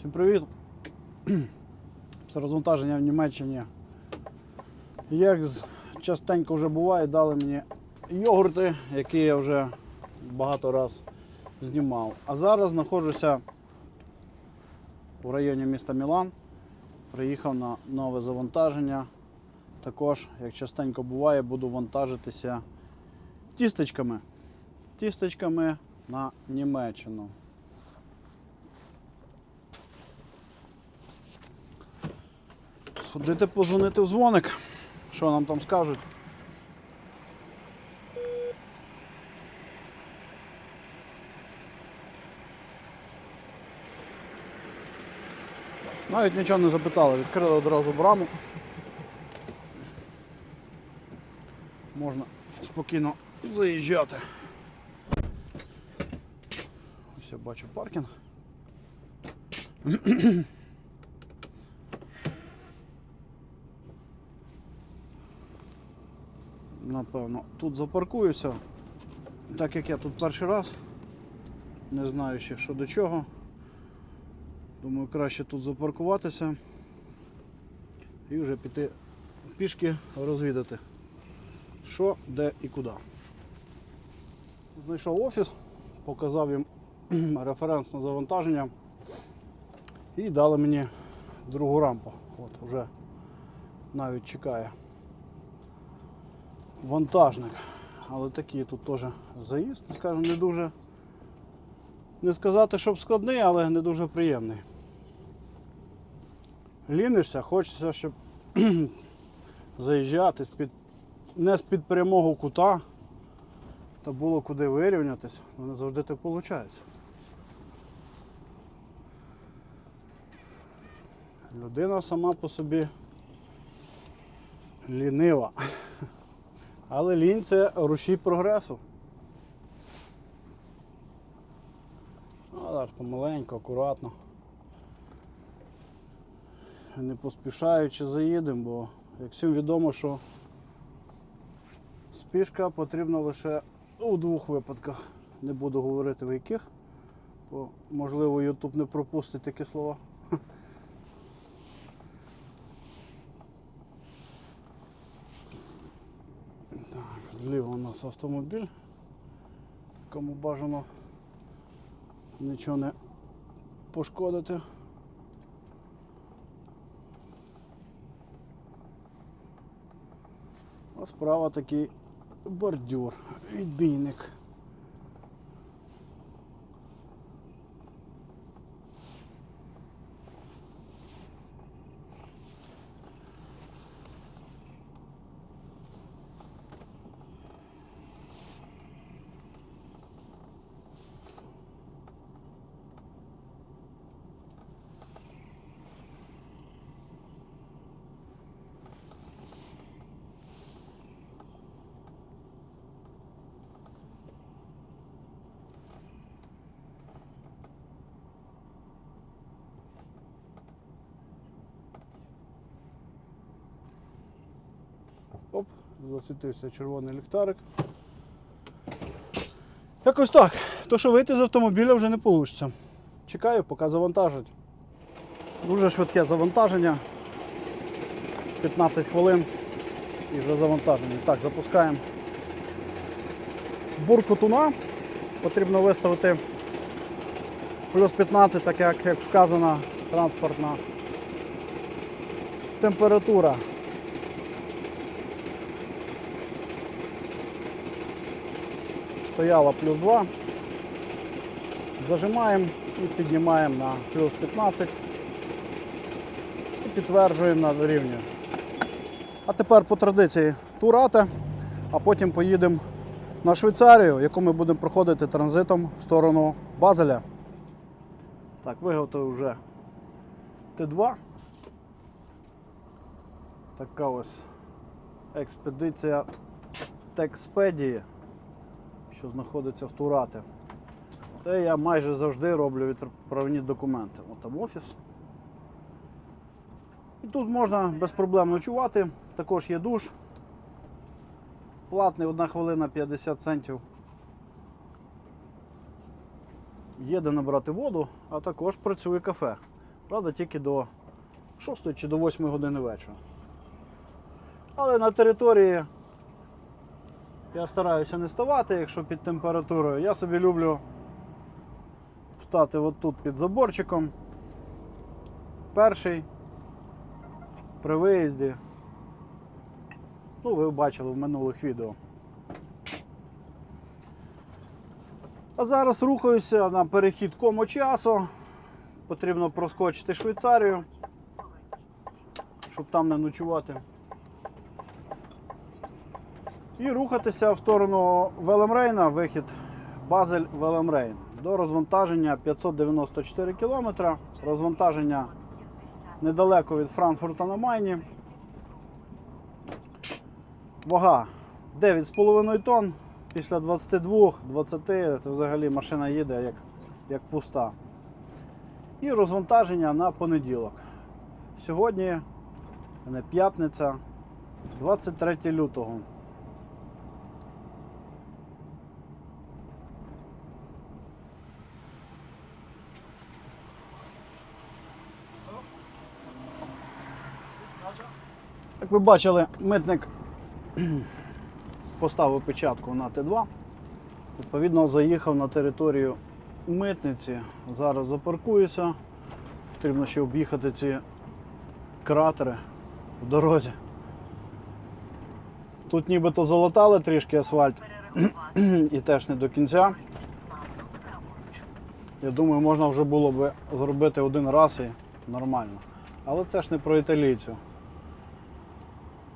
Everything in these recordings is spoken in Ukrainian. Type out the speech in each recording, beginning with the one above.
Всім привіт! Після розвантаження в Німеччині. Як частенько вже буває, дали мені йогурти, які я вже багато раз знімав. А зараз знаходжуся в районі міста Мілан. Приїхав на нове завантаження. Також, як частенько буває, буду вантажитися тістечками. Тістечками на Німеччину. Сходити позвонити в дзвоник. Що нам там скажуть? Навіть нічого не запитали, відкрили одразу браму. Можна спокійно заїжджати. Ось я бачу паркінг. Напевно, тут запаркуюся. Так як я тут перший раз, не знаю ще що до чого. Думаю, краще тут запаркуватися і вже піти пішки розвідати, що, де і куди. Знайшов офіс, показав їм референс на завантаження і дали мені другу рампу. От вже навіть чекає вантажник. Але такий тут теж заїзд, скажімо, не дуже. Не сказати, щоб складний, але не дуже приємний. Лінишся, хочеться, щоб заїжджати з-під, не з-під прямого кута, та було куди вирівнятися, не завжди так виходить. Людина сама по собі лінива. Але лінь це рушій прогресу. Ну, зараз помаленьку, акуратно. Не поспішаючи заїдемо, бо як всім відомо, що спішка потрібна лише у двох випадках. Не буду говорити в яких, бо можливо YouTube не пропустить такі слова. Зліва у нас автомобіль, кому бажано нічого не пошкодити. А справа такий бордюр, відбійник. Засвітився червоний ліхтарик. Якось так. То, що вийти з автомобіля вже не вийде. Чекаю, поки завантажать. Дуже швидке завантаження. 15 хвилин і вже завантаження. Так, запускаємо буркотуна. Потрібно виставити плюс 15, так як, як вказана транспортна температура. Стояла плюс 2. Зажимаємо і піднімаємо на плюс 15 і підтверджуємо на рівні. А тепер по традиції турати, а потім поїдемо на Швейцарію, яку ми будемо проходити транзитом в сторону Базеля. Так, виготовив вже Т2. Така ось експедиція Текспедії, що знаходиться в Турати. Де я майже завжди роблю відправні документи. От там офіс. І тут можна без проблем ночувати. Також є душ. Платний 1 хвилина 50 центів. Є де набрати воду, а також працює кафе. Правда, тільки до 6 чи до 8 години вечора. Але на території я стараюся не ставати, якщо під температурою. Я собі люблю стати отут під заборчиком. Перший при виїзді. Ну, ви бачили в минулих відео. А зараз рухаюся на перехід кому часу. Потрібно проскочити Швейцарію, щоб там не ночувати. І рухатися в сторону Велемрейна, вихід Базель Велемрейн. До розвантаження 594 км. Розвантаження недалеко від Франкфурта на Майні. Вага 9,5 тонн. Після 22-20 це взагалі машина їде як, як пуста. І розвантаження на понеділок. Сьогодні не п'ятниця, 23 лютого. Ви бачили, митник поставив печатку на Т2. Відповідно, заїхав на територію митниці. Зараз запаркуюся. Потрібно ще об'їхати ці кратери в дорозі. Тут нібито залатали трішки асфальт і теж не до кінця. Я думаю, можна вже було б зробити один раз і нормально. Але це ж не про італійців.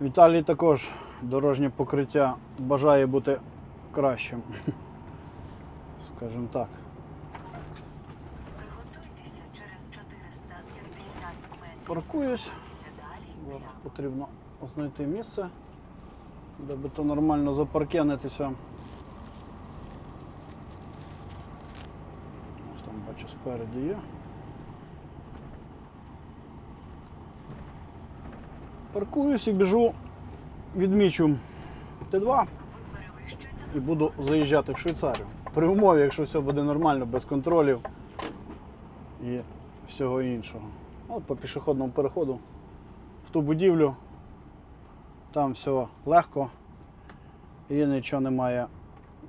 В Італії також дорожнє покриття бажає бути кращим. Скажімо так. Приготуйтеся через 450 метрів. Паркуюсь. Зараз потрібно знайти місце, де би то нормально запаркенитися. Ось там бачу спереді є. Паркуюсь і біжу, відмічу Т2 і буду заїжджати в Швейцарію. При умові, якщо все буде нормально, без контролів і всього іншого. От по пішохідному переходу в ту будівлю. Там все легко і нічого немає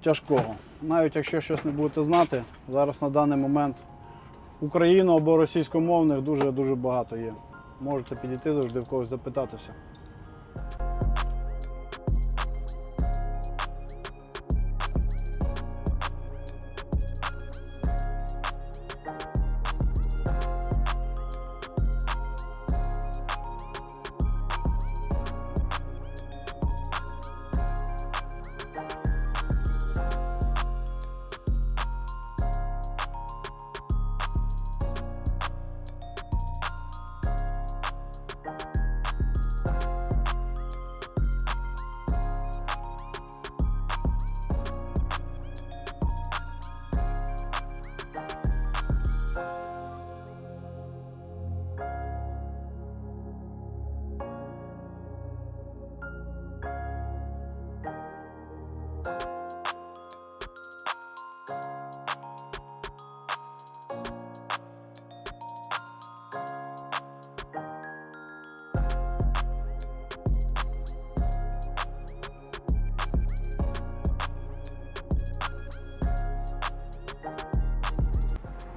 тяжкого. Навіть якщо щось не будете знати, зараз на даний момент україно або російськомовних дуже-дуже багато є. Можете підійти завжди в когось запитатися.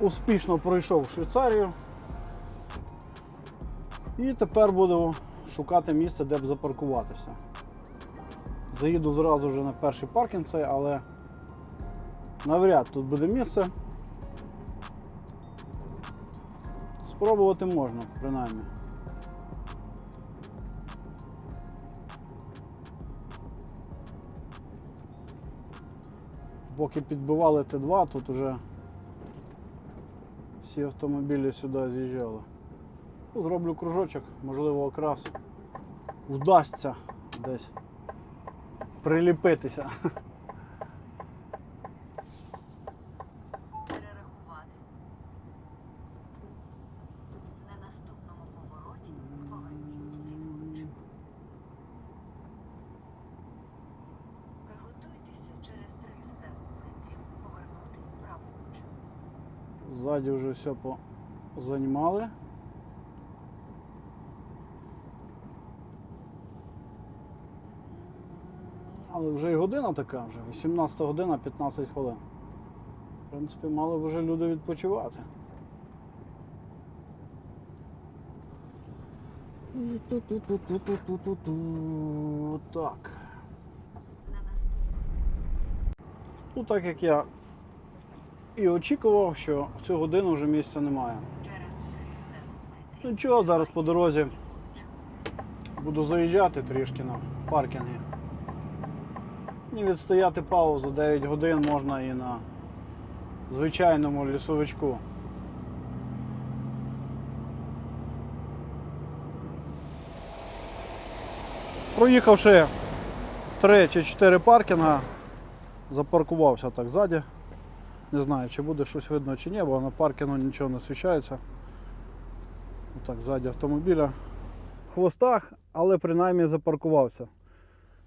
Успішно пройшов Швейцарію. І тепер буду шукати місце, де б запаркуватися. Заїду зразу вже на перший паркінг цей, але навряд тут буде місце. Спробувати можна, принаймні. Поки підбивали Т2, тут уже всі автомобілі сюди з'їжджали. Ну, Зроблю кружочок, можливо, якраз вдасться десь приліпитися. Ззаді вже все позанімали. Але вже і година така вже, 18 година 15 хвилин. В принципі, мали б вже люди відпочивати. Так. Ну, так як я і очікував, що в цю годину вже місця немає. через 300 метрів. Нічого, зараз по дорозі буду заїжджати трішки на паркінги. І відстояти паузу 9 годин можна і на звичайному лісовичку. Проїхавши 3 чи 4 паркінга, запаркувався так ззаді. Не знаю, чи буде щось видно чи ні, бо на паркінгу нічого не освіщається. Отак, ззаді автомобіля. В хвостах, але принаймні запаркувався.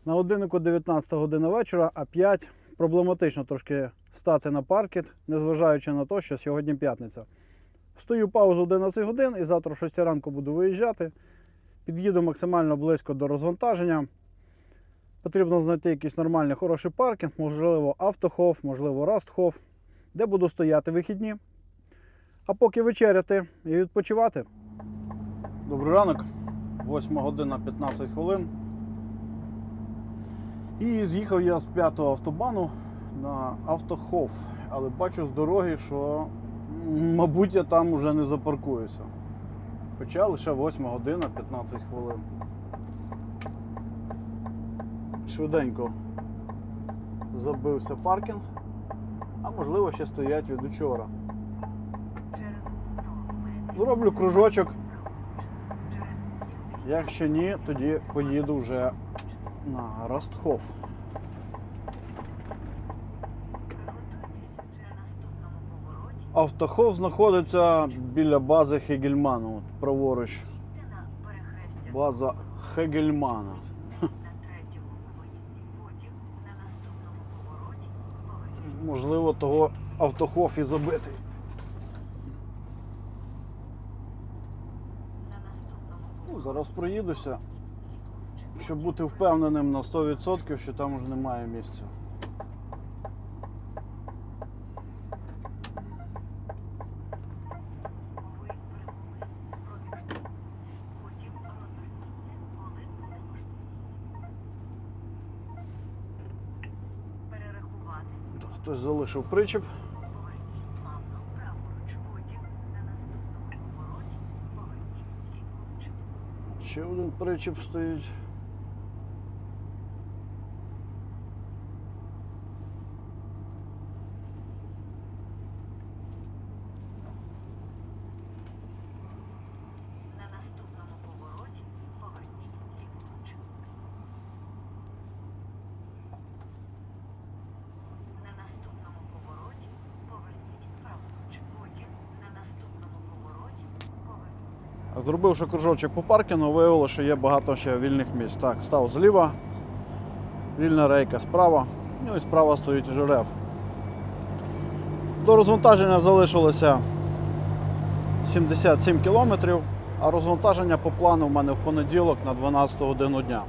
На годиннику 19 година вечора, а 5 проблематично трошки стати на паркет, незважаючи на те, що сьогодні п'ятниця. Стою паузу 11 годин і завтра о 6 ранку буду виїжджати. Під'їду максимально близько до розвантаження. Потрібно знайти якийсь нормальний хороший паркінг, можливо, автохов, можливо, растхов, де буду стояти вихідні. А поки вечеряти і відпочивати. Добрий ранок, 8 година 15 хвилин. І з'їхав я з 5-го автобану на автохов. Але бачу з дороги, що, мабуть, я там уже не запаркуюся. Хоча лише 8 година 15 хвилин. Швиденько забився паркінг, а можливо ще стоять від учора. Через 100. Зроблю кружочок. праворуч. Через 50 Якщо ні, тоді поїду вже на Ростхов. Автохов знаходиться біля бази Хегельмана. От праворуч. База Хегельмана. на третьому виїзді. Потім на наступному повороті Можливо, того автохофі і забитий. Ну, зараз проїдуся, щоб бути впевненим на 100%, що там вже немає місця. Ви прибули в проміжний. Потім розверніться, коли буде можливість. Перерахувати. Так, Хтось залишив причіп. Поверніть плавно праворуч. Потім на наступному поверніть ліворуч. Ще один причіп стоїть. Зробивши кружочок по паркінгу, виявилося, що є багато ще вільних місць. Так, став зліва, вільна рейка справа, ну і справа стоїть жерев. До розвантаження залишилося 77 кілометрів, а розвантаження по плану в мене в понеділок на 12 годину дня.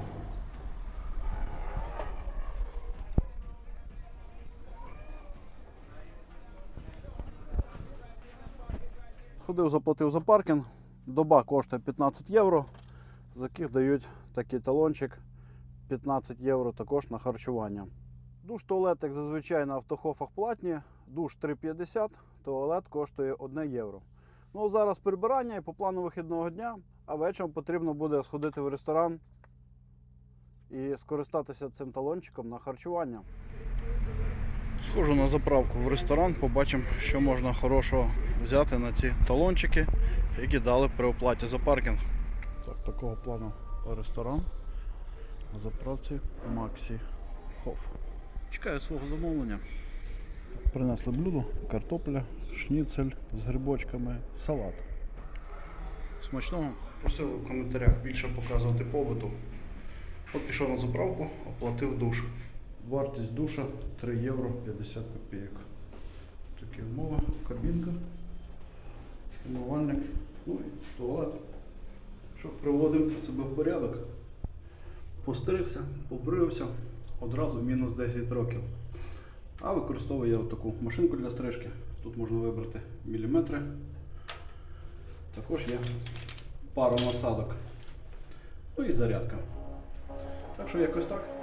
Ходив, заплатив за паркінг. Доба коштує 15 євро, з яких дають такий талончик 15 євро також на харчування. Душ туалет, як зазвичай на автохофах платні, душ 3,50, туалет коштує 1 євро. Ну зараз прибирання і по плану вихідного дня, а вечором потрібно буде сходити в ресторан і скористатися цим талончиком на харчування. Схожу на заправку в ресторан, побачимо, що можна хорошого взяти на ці талончики, які дали при оплаті за паркінг. Так, такого плану ресторан на заправці Максі Хоф. Чекаю свого замовлення. Принесли блюдо, картопля, шніцель з грибочками, салат. Смачного. Просили в коментарях більше показувати побуту. От пішов на заправку, оплатив душ. Вартість душа 3 євро 50 копійок. Такі умови, кабінка, умивальник, ну і туалет. Щоб приводив себе в порядок. Постригся, побрився, одразу мінус 10 років. А використовую я таку машинку для стрижки. Тут можна вибрати міліметри. Також є пара насадок. Ну і зарядка. Так що якось так.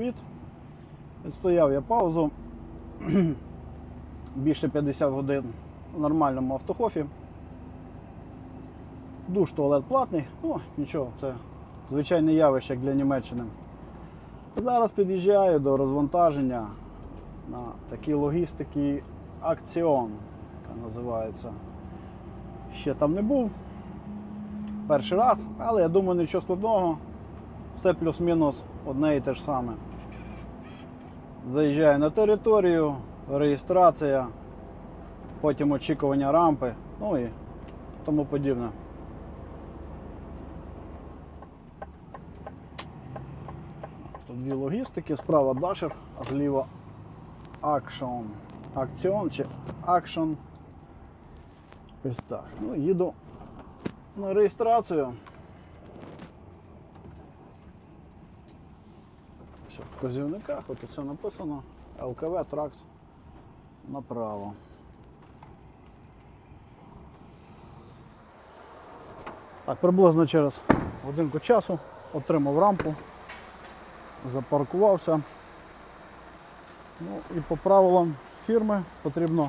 Привіт. Відстояв я паузу. Більше 50 годин в нормальному автохофі. Душ туалет платний, ну нічого, це звичайне явище як для Німеччини. Зараз під'їжджаю до розвантаження на такій логістики Акціон, яка називається. Ще там не був. Перший раз, але я думаю, нічого складного. Все плюс-мінус одне і те ж саме. Заїжджаю на територію, реєстрація, потім очікування рампи, ну і тому подібне. Тут дві логістики, справа Dasher, а зліва Action. Акціон чи Action. Ось так. Ну, їду на реєстрацію. Все, в вказівниках, от це написано. ЛКВ Тракс направо. Так, приблизно через годинку часу отримав рампу, запаркувався. Ну і по правилам фірми потрібно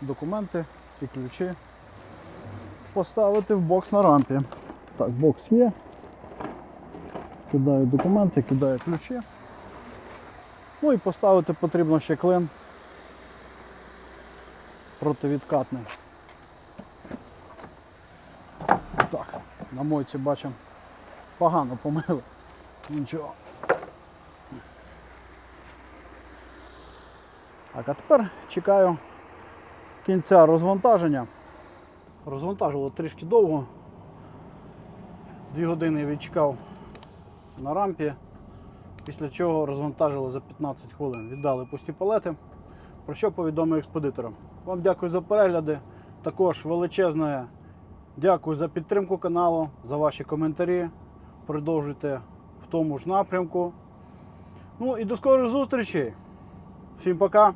документи і ключі поставити в бокс на рампі. Так, бокс є. Кидаю документи, кидаю ключі. Ну і поставити потрібно ще клин противідкатний. Так, на мойці бачимо погано помили. Нічого. Так, а тепер чекаю кінця розвантаження. Розвантажувало трішки довго. Дві години відчекав на рампі. Після чого розвантажили за 15 хвилин. Віддали пусті палети, про що повідомив експедиторам. Вам дякую за перегляди. Також величезне дякую за підтримку каналу, за ваші коментарі. Продовжуйте в тому ж напрямку. Ну і до скорих зустрічей. Всім пока!